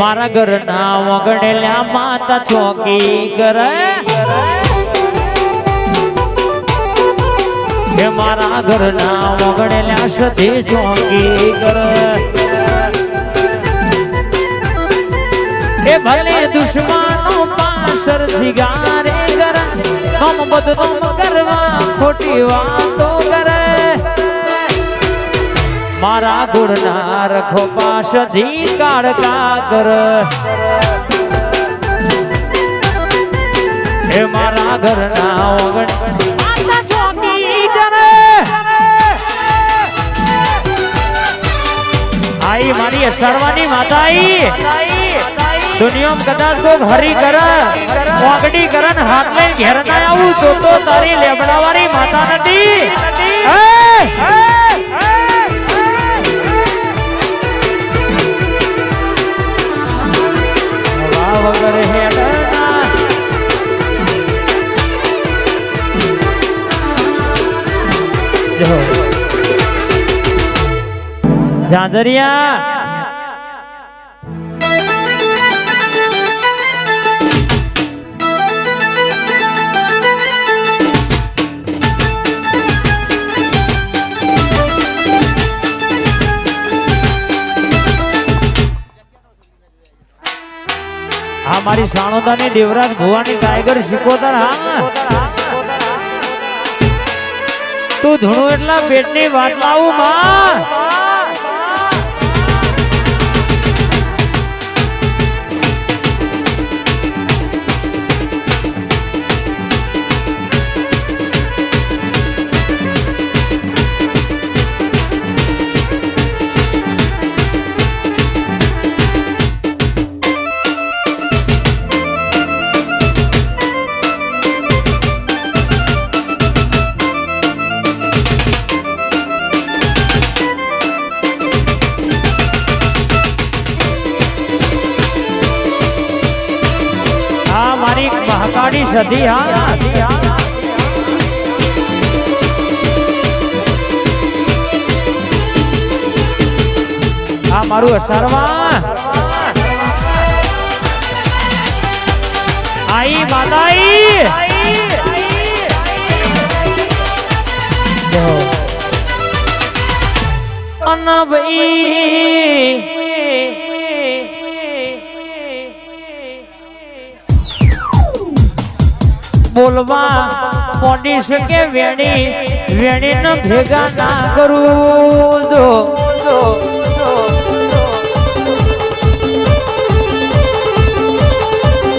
મારા ઘરના વગડેલા માતા ચોકી કરે. મારા ઘરના વગડેલા સધી ચોકી કરે. એ ભલે દુશ્મનો પાછળ દિગારે કરે. તમ બધું કરવા ખોટી વાતો કરે. મારા ગુણના રખો પાસથી કાઢતા કર હે મારા ઘરના ઓગણ. આઈ મારી સરવાની માતા આઈ દુનિયામાં કદાચ કોઈ હરી કર વાગડી કર હાથ લઈ ઘેર ના આવું તો તો તારી લેબડાવાળી માતા નથી. વગર હેડના જો. મારી સાણોદાની દેવરાજ ભુવાની ટાઈગર શીખોતર હા તું ધૂણું એટલા પેટની વાત લાવું માં. સધી હા. આ મારું અસરવા આઈ માતાઈ બોલવા મોડી શકે વેણી? વેણી ન ભેગા ના કરું દો.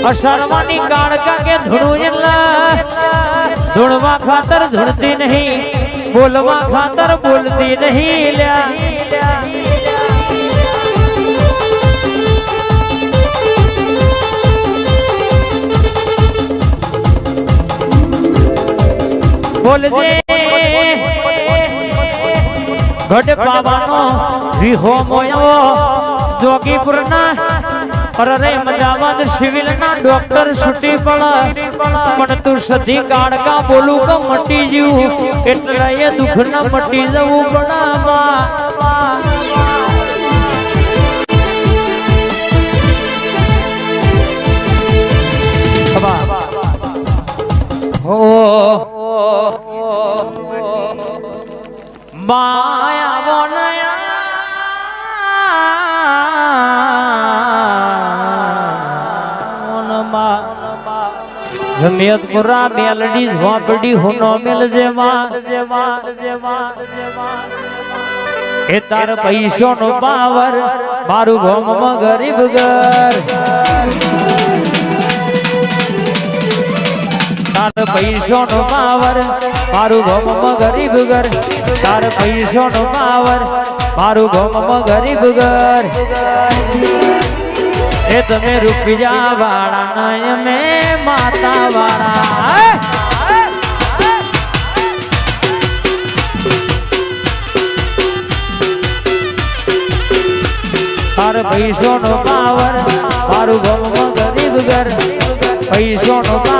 અસરવાની કાળકા કે ધૂણું એટલા? ધૂણવા ખાતર ધૂણતી નહીં, બોલવા ખાતર બોલતી નહીં લ્યા. બોલજે ગઢ બાબાનો વિહો મોયો જોગીપુરના અરે અમદાવાદ સિવિલ ના ડોક્ટર છૂટી પડ પણ તું સધી કાળકા બોલું કે મટી જ્યું એટલે એ દુઃખ ના મટી જવું પડામાં હો માયા વનયા મેલડી ઝોપડી હુનો મેલ જેવા એ તાર પૈસો નો પાવર મારું ગોમમાં ગરીબ ઘર. તાર પૈસો નો પાવર મારું ગોમમાં ગરીબ ઘર તાર પૈસો નો પાવર મારું ગોમમાં ગરીબ ઘર એ તમે રૂપિયા વાળા નય મે માતા વાળા તાર પૈસો નો પાવર મારું ગોમમાં ગરીબ ઘર પૈસો નો પાવર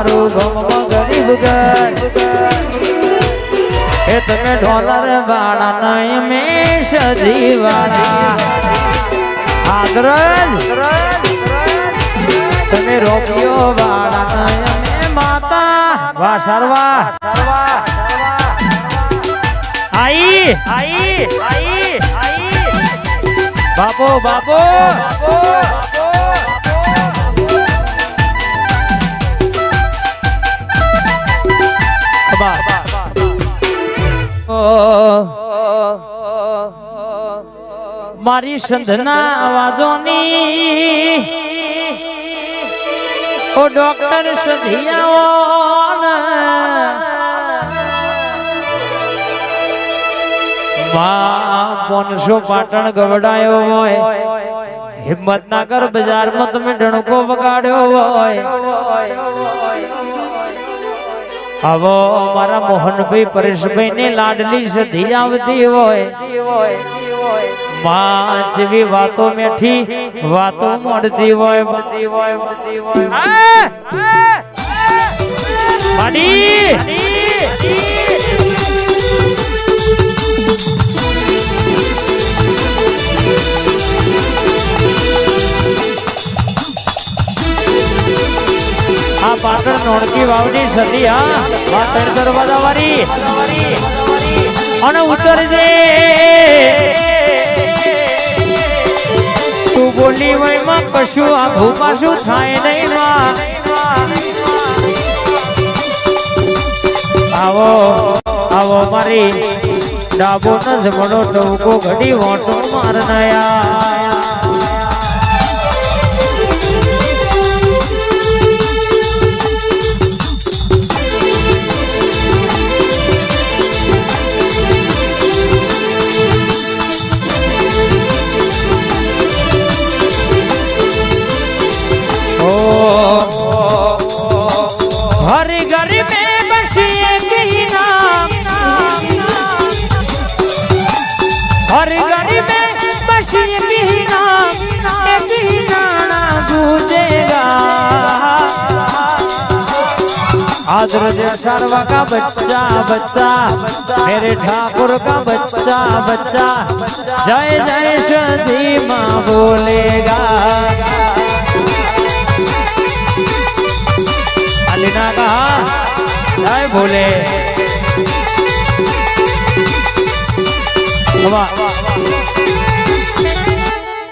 મારું ગોમમાં ગરીબ ઘર. એ તમે ડોલર વાળા નય મે સજીવાળા આદરજ. તમે રોપિયો વાળા મે માતા વાહ સરવા આઈ આઈ આઈ આઈ. બાપો બાપો. મારી સંધના અવાજોની ઓ ડોક્ટર સધિયાઓ પોનસો પાટણ ગવડાયો હોય. હિંમતનગર બજારમાં તમે ડણકો વગાડ્યો હોય. હવે મારા મોહનભાઈ પરેશભાઈ ની લાડલી સધી આવતી હોય. માં જેવી વાતો મેઠી વાતો મળતી હોય. બધી હોય બધી હોય આ પાટણ નોણકી વાવની સદી હા? આ ત્રણ દરવાજા વાળી અને ઉતરજે. તું બોલી હોયમાં કશું આઘું પાછું થાય નહીં આવો આવો મારી ડાબો ન જમણો ટવકો ઘડી વોટો માર आदर शर्मा का बच्चा बच्चा मेरे ठाकुर का बच्चा बच्चा जय जय सदी माँ बोलेगा अलीना कहा जय भोले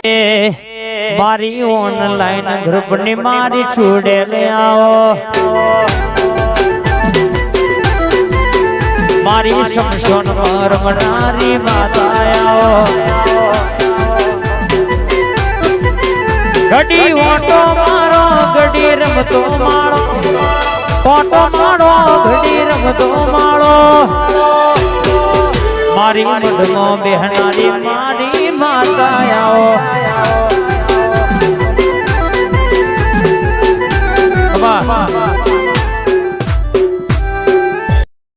એ મારી ઓનલાઈન ગ્રુપ ની મારી છોડે લે આવો મારી સમસોન રમનારી માતા આવો ગડી ઓટો મારો ઘડી રમતો માળો. ઓટો મારો ઘડી રમતો માળો. મારી મઢમાં બેહનારી મારી માતા આવો